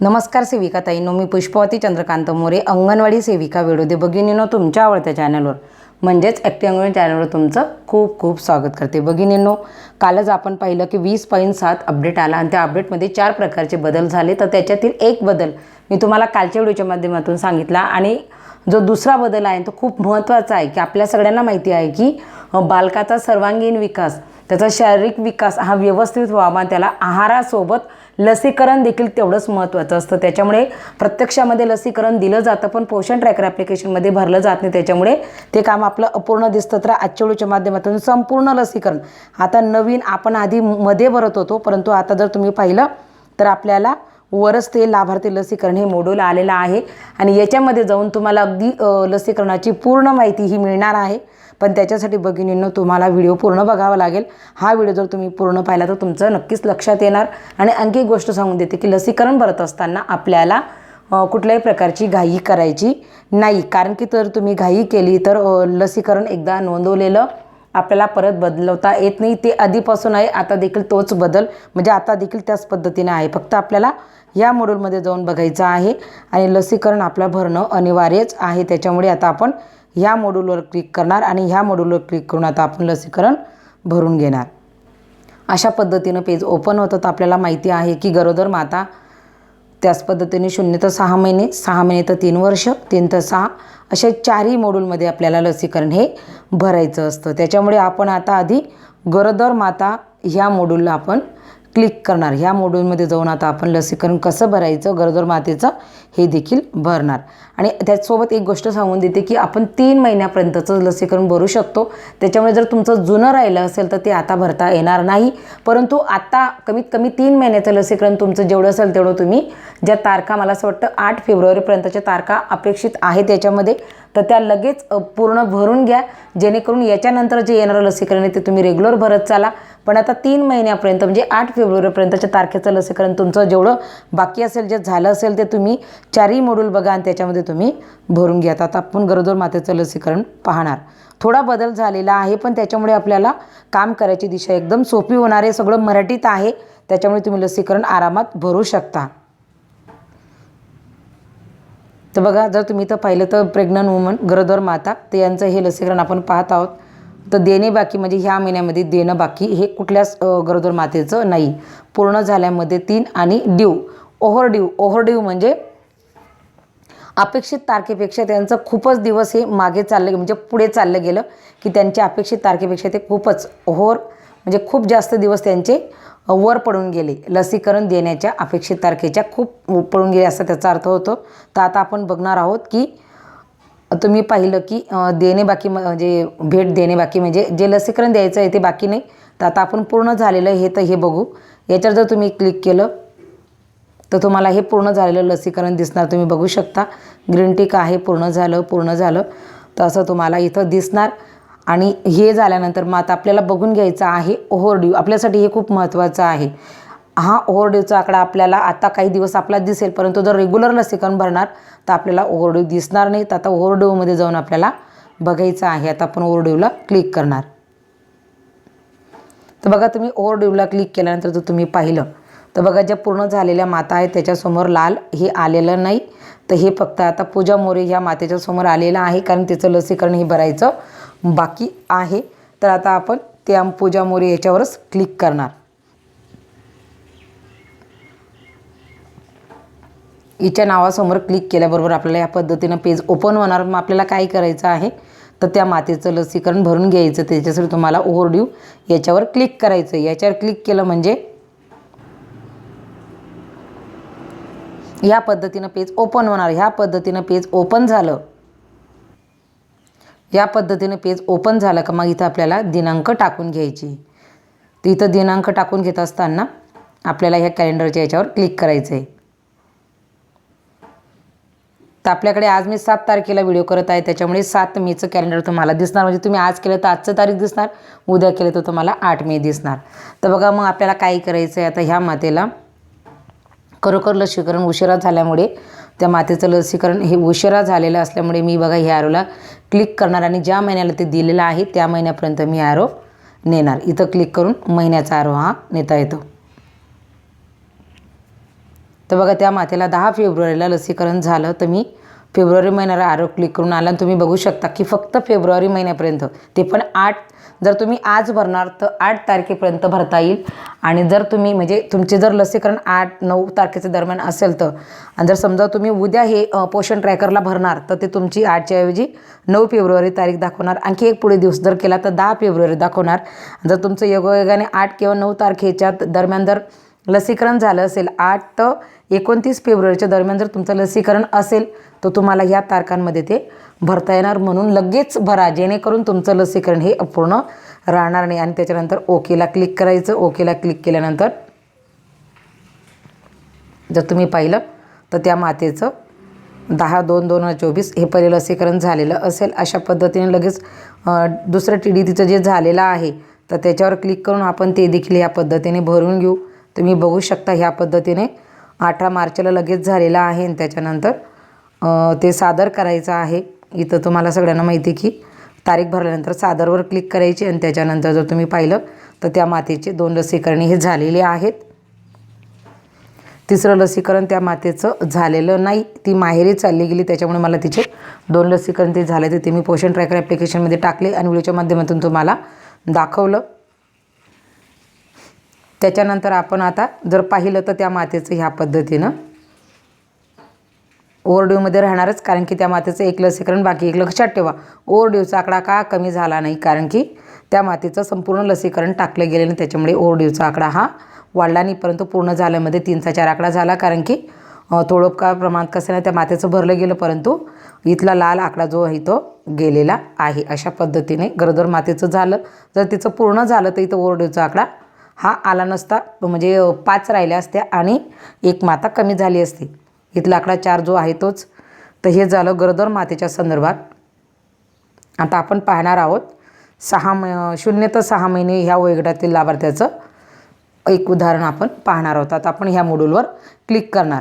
नमस्कार सेविका ताईंनो मी पुष्पवती चंद्रकांत मोरे अंगणवाडी सेविका वेळोदे भगिनीनो तुमच्या आवडत्या चॅनलवर. म्हणजेच ॲक्टिव्ह अंगणवाडी चॅनलवर तुमचं खूप खूप स्वागत करते. भगिनींनो कालच आपण पाहिलं की वीस पॉईंट सात अपडेट आला आणि त्या अपडेटमध्ये चार प्रकारचे बदल झाले. तर त्याच्यातील एक बदल मी तुम्हाला कालच्या व्हिडिओच्या माध्यमातून सांगितला आणि जो दुसरा बदल आहे तो खूप महत्त्वाचा आहे की आपल्या सगळ्यांना माहिती आहे की बालकाचा सर्वांगीण विकास त्याचा शारीरिक विकास हा व्यवस्थित व्हावा त्याला आहारासोबत लसीकरण देखील तेवढंच महत्त्वाचं असतं. त्याच्यामुळे प्रत्यक्षामध्ये लसीकरण दिलं जातं पण पोषण ट्रॅकर ॲप्लिकेशनमध्ये भरलं जात नाही. त्याच्यामुळे ते काम आपलं अपूर्ण दिसतं. तर आजच्या व्हिडिओच्या माध्यमातून संपूर्ण लसीकरण. आता नवीन आपण आधी मध्ये भरत होतो परंतु आता जर तुम्ही पाहिलं तर आपल्याला वरच ते लाभार्थी लसीकरण हे मोड्यूल आलेलं आहे. आणि याच्यामध्ये जाऊन तुम्हाला अगदी लसीकरणाची पूर्ण माहिती ही मिळणार आहे. पण त्याच्यासाठी भगिनींनो तुम्हाला व्हिडिओ पूर्ण बघावा लागेल. हा व्हिडिओ जर तुम्ही पूर्ण पाहिला तर तुमचं नक्कीच लक्षात येणार. आणि आणखी एक गोष्ट सांगून देते की लसीकरण भरत असताना आपल्याला कुठल्याही प्रकारची घाई करायची नाही. कारण की तर तुम्ही घाई केली तर लसीकरण एकदा नोंदवलेलं आपल्याला परत बदलवता येत नाही. ते आधीपासून आहे आता देखील तोच बदल म्हणजे आता देखील त्याच पद्धतीने आहे. फक्त आपल्याला या मॉड्यूलमध्ये जाऊन बघायचं आहे आणि लसीकरण आपलं भरणं अनिवार्यच आहे. त्याच्यामुळे आता आपण ह्या मॉड्यूलवर क्लिक करणार आणि ह्या मॉड्यूलवर क्लिक करून आता आपण लसीकरण भरून घेणार. अशा पद्धतीनं पेज ओपन होतं तर आपल्याला माहिती आहे की गरोदर माता त्याच पद्धतीने शून्य तर सहा महिने सहा महिने तर तीन वर्ष तीन तर सहा. अशा चारही मॉड्यूलमध्ये आपल्याला लसीकरण हे भरायचं असतं. त्याच्यामुळे आपण आता आधी गरोदर माता ह्या मॉड्यूलला आपण क्लिक करणार. ह्या मॉड्यूलमध्ये जाऊन आता आपण लसीकरण कसं भरायचं गरोदर मातेचं हे देखील भरणार. आणि त्याचसोबत एक गोष्ट सांगून देते की आपण तीन महिन्यापर्यंतचं लसीकरण भरू शकतो. त्याच्यामुळे जर तुमचं जुनं राहिलं असेल तर ते आता भरता येणार नाही. परंतु आता कमीत कमी तीन महिन्याचं लसीकरण तुमचं जेवढं असेल तेवढं तुम्ही ज्या तारखा मला असं वाटतं आठ फेब्रुवारीपर्यंतच्या तारखा अपेक्षित आहे त्याच्यामध्ये तर त्या लगेच पूर्ण भरून घ्या. जेणेकरून याच्यानंतर जे येणारं लसीकरण आहे ते तुम्ही रेग्युलर भरत चाला. पण आता तीन महिन्यापर्यंत म्हणजे आठ फेब्रुवारीपर्यंतच्या तारखेचं लसीकरण तुमचं जेवढं बाकी असेल जे झालं असेल ते तुम्ही चारही मॉड्यूल बघा आणि त्याच्यामध्ये तुम्ही भरून घ्या. आता आपण गरोदर मातेचं लसीकरण पाहणार. थोडा बदल झालेला आहे पण त्याच्यामुळे आपल्याला काम करायची दिशा एकदम सोपी होणार आहे. सगळं मराठीत आहे त्याच्यामुळे तुम्ही लसीकरण आरामात भरू शकता. तर बघा जर तुम्ही तर पाहिलं तर प्रेग्नंट वुमन गरोदर माता ते यांचं हे लसीकरण आपण पाहत आहोत. तर देणे बाकी म्हणजे ह्या महिन्यामध्ये देणं बाकी हे कुठल्याच गरोदर मातेचं नाही. पूर्ण झाल्यामध्ये तीन आणि due over due over due म्हणजे अपेक्षित तारखेपेक्षा त्यांचं खूपच दिवस हे मागे चाललं म्हणजे पुढे चाललं गेलं की त्यांच्या अपेक्षित तारखेपेक्षा ते खूपच ओव्हर म्हणजे खूप जास्त दिवस त्यांचे वर पडून गेले. लसीकरण देण्याच्या अपेक्षित तारखेच्या खूप पडून गेले असा त्याचा अर्थ होतो. तर आता आपण बघणार आहोत की तुम्ही पाहिलं की देणे बाकी म- म्हणजे भेट देणे बाकी म्हणजे जे लसीकरण द्यायचं आहे ते बाकी नाही. तर आता आपण पूर्ण झालेलं हे तर हे बघू. याच्यावर जर तुम्ही क्लिक केलं तर तुम्हाला हे पूर्ण झालेलं लसीकरण दिसणार. तुम्ही बघू शकता. ग्रीन टिक आहे पूर्ण झालं पूर्ण झालं. तर असं तुम्हाला इथं दिसणार. आणि हे झाल्यानंतर मग आता आपल्याला बघून घ्यायचं आहे. ओव्हरड्यू आपल्यासाठी हे खूप महत्त्वाचं आहे. हा ओव्हरड्यूचा आकडा आपल्याला आता काही दिवस आपला दिसेल परंतु जर रेग्युलर लसीकरण भरणार तर आपल्याला ओव्हरड्यू दिसणार नाही. तर आता ओव्हरड्यूमध्ये जाऊन आपल्याला बघायचं आहे. आता आपण ओव्हरड्यूला क्लिक करणार. तर बघा तुम्ही ओव्हरड्यूला क्लिक केल्यानंतर जर तुम्ही पाहिलं तर बघा ज्या पूर्ण झालेल्या माता आहेत त्याच्यासमोर लाल हे आलेलं नाही. तर हे फक्त आता पूजा मोरे ह्या मातेच्या समोर आलेलं आहे कारण तिचं लसीकरण हे भरायचं बाकी आहे. तर आता आपण त्या पूजा मोरे याच्यावरच क्लिक करणार. हिच्या नावासमोर क्लिक केल्याबरोबर आपल्याला या पद्धतीनं पेज ओपन होणार. मग आपल्याला काय करायचं आहे? तर त्या मातेचं लसीकरण भरून घ्यायचं. त्याच्यासाठी तुम्हाला ओव्हरड्यू याच्यावर क्लिक करायचं याच्यावर क्लिक केलं म्हणजे ह्या पद्धतीनं पेज ओपन होणार. ह्या पद्धतीनं पेज ओपन झालं. या पद्धतीनं पेज ओपन झालं का मग इथं आपल्याला दिनांक टाकून घ्यायची. तर इथं दिनांक टाकून घेत असताना आपल्याला ह्या कॅलेंडरच्या याच्यावर क्लिक करायचं आहे तर आपल्याकडे आज मी सात तारखेला व्हिडिओ करत आहे. त्याच्यामुळे सात मेचं कॅलेंडर तुम्हाला दिसणार. म्हणजे तुम्ही आज केलं तर आजचं तारीख दिसणार उद्या केलं तर तुम्हाला आठ मे दिसणार. तर बघा मग आपल्याला काय करायचं आहे आता ह्या मातेला खरोखर लसीकरण उशिरा झाल्यामुळे त्या मातेचं लसीकरण हे उशिरा झालेलं असल्यामुळे मी बघा ह्या ॲरोला क्लिक करणार आणि ज्या महिन्याला ते दिलेलं आहे त्या महिन्यापर्यंत मी ॲरो नेणार. इथं क्लिक करून महिन्याचा आरो हा नेता येतो. तर बघा त्या मातेला दहा फेब्रुवारीला लसीकरण झालं. तर मी फेब्रुवारी महिन्याला आरोग्य क्लिक करून आला तुम्ही बघू शकता की फक्त फेब्रुवारी महिन्यापर्यंत ते पण आठ जर तुम्ही आज भरणार तर आठ तारखेपर्यंत भरता येईल. आणि जर तुम्ही म्हणजे तुमचे जर लसीकरण आठ नऊ तारखेच्या दरम्यान असेल तर आणि जर समजा तुम्ही उद्या हे पोषण ट्रॅकरला भरणार तर ते तुमची आठच्या ऐवजी नऊ फेब्रुवारी तारीख दाखवणार. आणखी एक पुढे दिवस जर केला तर दहा फेब्रुवारी दाखवणार. जर तुमचं योगायोगाने आठ किंवा नऊ तारखेच्या दरम्यान जर लसीकरण झालं असेल. आठ तर एकोणतीस फेब्रुवारीच्या दरम्यान जर तुमचं लसीकरण असेल तर तुम्हाला ह्या तारखांमध्ये ते भरता येणार म्हणून लगेच भरा जेणेकरून तुमचं लसीकरण हे अपूर्ण राहणार नाही. आणि त्याच्यानंतर ओकेला क्लिक करायचं. ओकेला क्लिक केल्यानंतर जर तुम्ही पाहिलं तर त्या मातेचं दहा दोन दोन हजार चोवीस हे पहिले लसीकरण झालेलं असेल. अशा पद्धतीने लगेच दुसरं टी डी तिचं जे झालेलं आहे तर त्याच्यावर क्लिक करून आपण ते देखील या पद्धतीने भरून घेऊ. तुम्ही बघू शकता ह्या पद्धतीने. अठरा मार्चला लगेच झालेला आहे आणि त्याच्यानंतर ते सादर करायचं आहे. इथं तुम्हाला सगळ्यांना माहिती आहे की तारीख भरल्यानंतर सादरवर क्लिक करायची आणि त्याच्यानंतर जर तुम्ही पाहिलं तर त्या मातेचे दोन लसीकरणे हे झालेले आहेत. तिसरं लसीकरण त्या मातेचं झालेलं नाही. ती माहेरी चालली गेली त्याच्यामुळे मला तिचे दोन लसीकरण ते झाले. ते मी पोषण ट्रॅकर ॲप्लिकेशनमध्ये टाकले आणि व्हिडिओच्या माध्यमातून तुम्हाला दाखवलं. त्याच्यानंतर आपण आता जर पाहिलं तर त्या मातेचं ह्या पद्धतीनं ओव्हरड्यूमध्ये राहणारच कारण की त्या मातेचं एक लसीकरण बाकी एक लक्षात ठेवा ओव्हरड्यूचा आकडा का कमी झाला नाही कारण की त्या मातेचं संपूर्ण लसीकरण टाकलं गेलं नाही त्याच्यामुळे ओरडिओचा आकडा हा वाढला नाही परंतु पूर्ण झाल्यामध्ये तीनचा चार आकडा झाला कारण की अ, थोडं का प्रमाणात कसं नाही त्या मातेचं भरलं गेलं परंतु इथला लाल आकडा जो आहे तो गेलेला आहे अशा पद्धतीने गरोदर मातेचं झालं जर तिचं पूर्ण झालं तर इथं ओरडीवचा आकडा हा आला नसता. म्हणजे पाच राहिल्या असत्या आणि एक माता कमी झाली असती. इथला आकडा चार जो आहे तोच. तर हे झालं गरोदर मातेच्या संदर्भात. आता आपण पाहणार आहोत सहा म शून्य तर सहा महिने ह्या वयोगटातील लाभार्थ्याचं एक उदाहरण आपण पाहणार आहोत. आता आपण ह्या मॉड्यूलवर क्लिक करणार.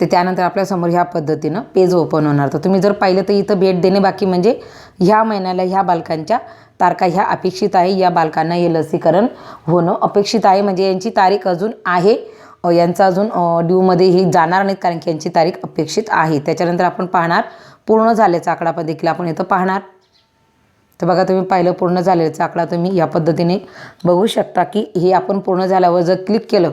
ते त्यानंतर आपल्यासमोर ह्या पद्धतीनं पेज ओपन होणार. तर तुम्ही जर पाहिलं तर इथं भेट देणे बाकी म्हणजे ह्या महिन्याला ह्या बालकांच्या तारखा ह्या अपेक्षित आहे. या बालकांना हे लसीकरण होणं अपेक्षित आहे. म्हणजे यांची तारीख अजून आहे. यांचा अजून ड्यूमध्ये हे जाणार नाहीत कारण की यांची तारीख अपेक्षित आहे. त्याच्यानंतर आपण पाहणार पूर्ण झाल्याचा आकडा पण देखील आपण इथं पाहणार. तर बघा तुम्ही पाहिलं पूर्ण झालेला आकडा तुम्ही या पद्धतीने बघू शकता की हे आपण पूर्ण झाल्यावर जर क्लिक केलं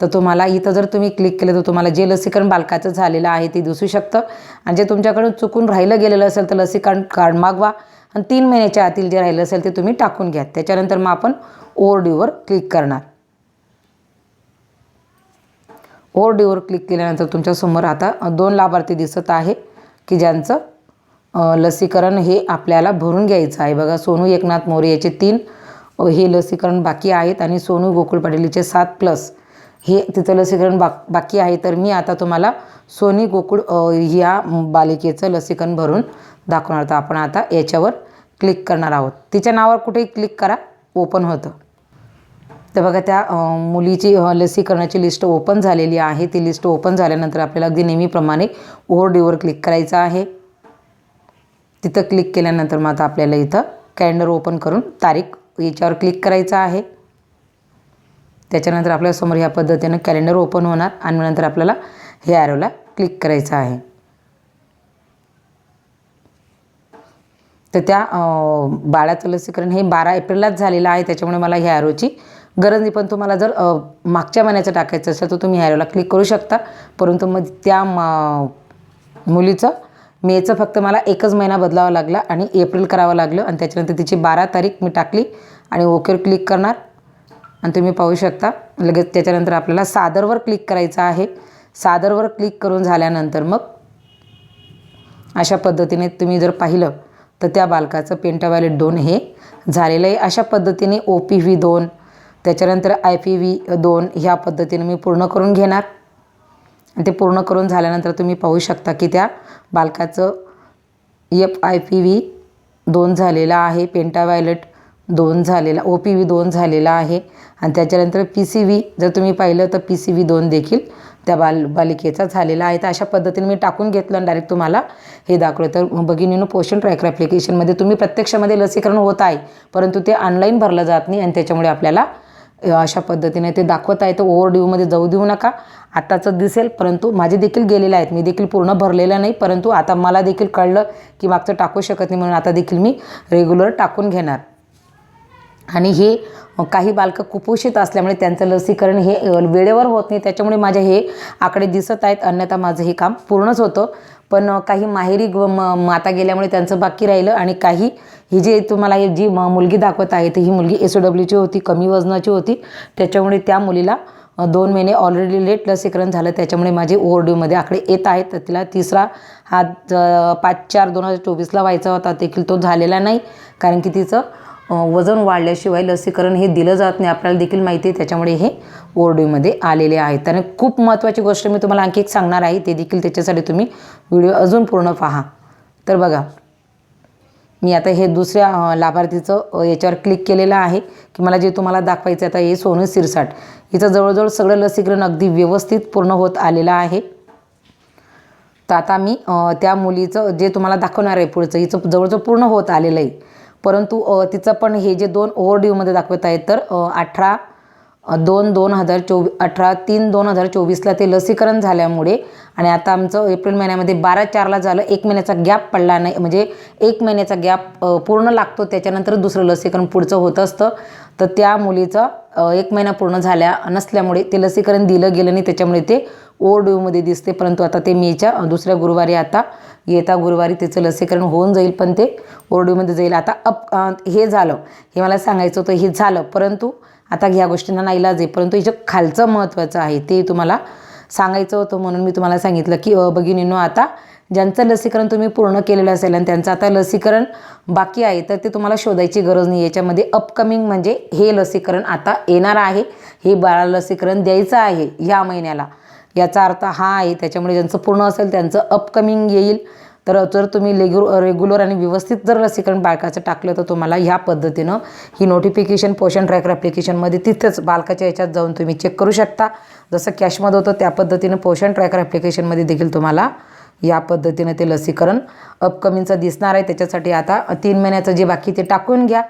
तर तुम्हाला इथं जर तुम्ही क्लिक केलं तर तुम्हाला जे लसीकरण बालकाचं झालेलं आहे ते दिसू शकतं. आणि जे तुमच्याकडून चुकून राहिलं गेलेलं असेल तर लसीकरण कार्ड मागवा. आणि तीन महिन्याच्या आतील जे राहिलं असेल ते तुम्ही टाकून घ्या. त्याच्यानंतर मग आपण ओव्हरड्यूवर क्लिक करणार. ओव्हरड्यूवर क्लिक केल्यानंतर तुमच्यासमोर आता दोन लाभार्थी दिसत आहे की ज्यांचं लसीकरण हे आपल्याला भरून घ्यायचं आहे. बघा सोनू एकनाथ मोरे याचे तीन हे लसीकरण बाकी आहेत. आणि सोनू गोकुळ पाटीलचे सात प्लस हे तिथं लसीकरण बा बाकी आहे तर मी आता तुम्हाला सोनी गोकुळ या बालिकेचं लसीकरण भरून दाखवणार. तर आपण आता याच्यावर क्लिक करणार आहोत. तिच्या नावावर कुठेही क्लिक करा ओपन होतं. तर बघा त्या मुलीची लसीकरणाची लिस्ट ओपन झालेली आहे. ती लिस्ट ओपन झाल्यानंतर आपल्याला अगदी नेहमीप्रमाणे ओव्हरड्यूवर क्लिक करायचं आहे. तिथं क्लिक केल्यानंतर मग आता आपल्याला इथं कॅलेंडर ओपन करून तारीख याच्यावर क्लिक करायचं आहे. त्याच्यानंतर आपल्यासमोर ह्या पद्धतीनं कॅलेंडर ओपन होणार आणि नंतर आपल्याला हे ॲरोला क्लिक करायचं आहे. तर त्या बाळाचं लसीकरण हे बारा एप्रिललाच झालेलं आहे. त्याच्यामुळे मला ह्या ॲरोची गरज नाही. पण तुम्हाला जर मागच्या महिन्याचं टाकायचं असेल तर तुम्ही ह्या ॲरोला क्लिक करू शकता. परंतु मग त्या मा- मुलीचं मेचं फक्त मला एकच महिना बदलावा लागला आणि एप्रिल करावं लागलं. आणि त्याच्यानंतर तिची बारा तारीख मी टाकली आणि ओकेवर क्लिक करणार. आणि तुम्ही पाहू शकता लगेच त्याच्यानंतर आपल्याला सादरवर क्लिक करायचं आहे. सादरवर क्लिक करून झाल्यानंतर मग अशा पद्धतीने तुम्ही जर पाहिलं तर त्या बालकाचं पेंटावॅलेट दोन हे झालेलं आहे. अशा पद्धतीने ओ पी व्ही दोन त्याच्यानंतर आय पी व्ही दोन ह्या पद्धतीने मी पूर्ण करून घेणार. आणि ते पूर्ण करून झाल्यानंतर तुम्ही पाहू शकता की त्या बालकाचं एफ आय पी व्ही दोन झालेला आहे पेंटावॅलेट दोन झालेला ओ पी व्ही दोन झालेला आहे. आणि त्याच्यानंतर पी सी व्ही जर तुम्ही पाहिलं तर पी सी व्ही दोन देखील त्या बाल बालिकेचा झालेला आहे. तर अशा पद्धतीने मी टाकून घेतलं आणि डायरेक्ट तुम्हाला हे दाखवलं. तर भगिनीनं पोषण ट्रॅकर ॲप्लिकेशनमध्ये तुम्ही प्रत्यक्षामध्ये लसीकरण होत आहे परंतु ते ऑनलाईन भरलं जात नाही आणि त्याच्यामुळे आपल्याला अशा पद्धतीने ते दाखवत आहे. तर ओव्हर ड्यूमध्ये जाऊ देऊ नका. आत्ताचं दिसेल परंतु माझे देखील गेलेले आहेत. मी देखील पूर्ण भरलेलं नाही परंतु आता मला देखील कळलं की मागचं टाकू शकत नाही म्हणून आता देखील मी रेग्युलर टाकून घेणार. आणि हे काही बालकं कुपोषित असल्यामुळे त्यांचं लसीकरण हे वेळेवर होत नाही. त्याच्यामुळे माझे हे आकडे दिसत आहेत. अन्यथा माझं हे काम पूर्णच होतं. पण काही माहेरी ग म माता गेल्यामुळे त्यांचं बाकी राहिलं आणि काही ही जे तुम्हाला हे जी म मुलगी दाखवत आहे ती ही मुलगी एस ओ डब्ल्यूची होती कमी वजनाची होती. त्याच्यामुळे त्या मुलीला दोन महिने ऑलरेडी लेट लसीकरण झालं. त्याच्यामुळे माझे ओव्हरड्यूमध्ये आकडे येत आहेत. तर तिला तिसरा हा पाच चार दोन हजार चोवीसला व्हायचा होता. देखील तो झालेला नाही. कारण की तिचं वजन वाढल्याशिवाय लसीकरण हे दिलं जात नाही. आपल्याला देखील माहिती आहे त्याच्यामुळे हे ओरडीमध्ये आलेले आहेत. आणि खूप महत्त्वाची गोष्ट मी तुम्हाला आणखी एक सांगणार आहे. ते देखील त्याच्यासाठी तुम्ही व्हिडिओ अजून पूर्ण पहा. तर बघा मी आता हे दुसऱ्या लाभार्थीचं याच्यावर क्लिक केलेलं आहे की मला जे तुम्हाला दाखवायचं आहे आता हे सोनू सिरसाट. हिचं जवळजवळ सगळं लसीकरण अगदी व्यवस्थित पूर्ण होत आलेलं आहे. तर आता मी त्या मुलीचं जे तुम्हाला दाखवणार आहे पुढचं हिचं जवळजवळ पूर्ण होत आलेलं आहे. परंतु तिचं पण हे जे दोन ओव्हर ड्यूमध्ये दाखवत आहेत तर अठरा दोन दोन हजार चोवी अठरा तीन दोन हजार चोवीसला ते लसीकरण झाल्यामुळे आणि आता आमचं एप्रिल महिन्यामध्ये बारा चारला झालं एक महिन्याचा गॅप पडला नाही म्हणजे एक महिन्याचा गॅप पूर्ण लागतो त्याच्यानंतर दुसरं लसीकरण पुढचं होत असतं. तर त्या मुलीचं एक महिना पूर्ण झाल्या नसल्यामुळे ते लसीकरण दिलं गेलं नाही त्याच्यामुळे ते ओव्हरड्यूमध्ये दिसते परंतु आता ते मेच्या दुसऱ्या गुरुवारी आता येता गुरुवारी त्याचं लसीकरण होऊन जाईल पण ते ओरड्यूमध्ये जाईल. आता अप हे झालं हे मला सांगायचं होतं हे झालं परंतु आता ह्या गोष्टींना नाईलाज आहे परंतु हिचं खालचं महत्त्वाचं आहे ते तुम्हाला सांगायचं होतं म्हणून मी तुम्हाला सांगितलं की अ, भगिनींनो आता ज्यांचं लसीकरण तुम्ही पूर्ण केलेलं असेल आणि त्यांचं आता लसीकरण बाकी आहे तर ते तुम्हाला शोधायची गरज नाही. याच्यामध्ये अपकमिंग म्हणजे हे लसीकरण आता येणार आहे हे बाळा लसीकरण द्यायचं आहे ह्या महिन्याला. याचा अर्थ हा आहे त्याच्यामुळे ज्यांचं पूर्ण असेल त्यांचं अपकमिंग येईल. तर जर तुम्ही लेग्यु रेग्युलर आणि व्यवस्थित जर लसीकरण बालकाचं टाकलं तर तुम्हाला ह्या पद्धतीनं ही नोटिफिकेशन पोषण ट्रॅकर ॲप्लिकेशनमध्ये तिथंच बालकाच्या याच्यात जाऊन तुम्ही चेक करू शकता. जसं कॅशमध्ये होतं त्या पद्धतीनं पोषण ट्रॅकर ॲप्लिकेशनमध्ये देखील तुम्हाला या पद्धतीनं ते लसीकरण अपकमिंगचं दिसणार आहे. त्याच्यासाठी आता तीन महिन्याचं जे बाकी ते टाकून घ्या.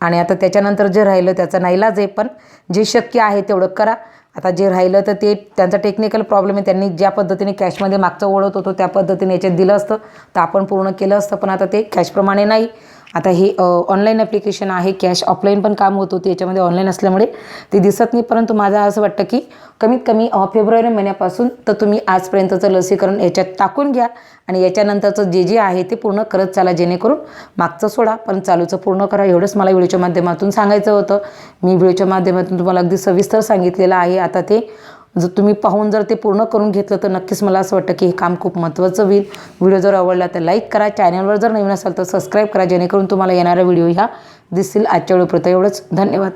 आणि आता त्याच्यानंतर जे राहिलं त्याचा नाईलाज आहे पण जे शक्य आहे तेवढं करा. आता जे राहिलं तर ते त्यांचा टेक्निकल प्रॉब्लेम आहे. त्यांनी ज्या पद्धतीने कॅशमध्ये मागचं ओढत होतो त्या पद्धतीने याच्यात दिलं असतं. तर आपण पूर्ण केलं असतं पण आता ते कॅशप्रमाणे नाही. आता हे ऑनलाईन ॲप्लिकेशन आहे कॅश ऑफलाईन पण काम होत होते याच्यामध्ये ऑनलाईन असल्यामुळे ते दिसत नाही. परंतु माझं असं वाटतं की कमीत कमी फेब्रुवारी महिन्यापासून तर तुम्ही आजपर्यंतचं लसीकरण याच्यात टाकून घ्या आणि याच्यानंतरचं जे जे आहे ते पूर्ण करत चाला जेणेकरून मागचं सोडा पण चालूचं पूर्ण करा. एवढंच मला व्हिडिओच्या माध्यमातून सांगायचं होतं. मी व्हिडिओच्या माध्यमातून तुम्हाला अगदी सविस्तर सांगितलेलं आहे. आता ते जर तुम्ही पाहून जर ते पूर्ण करून घेतलं तर नक्कीच मला असं वाटतं की हे काम खूप महत्त्वाचं होईल. व्हिडिओ जर आवडला तर लाईक करा. चॅनलवर जर नवीन असाल तर सबस्क्राईब करा जेणेकरून तुम्हाला येणाऱ्या व्हिडिओ ह्या दिसतील आजच्या वेळेपर्यंत एवढंच. धन्यवाद.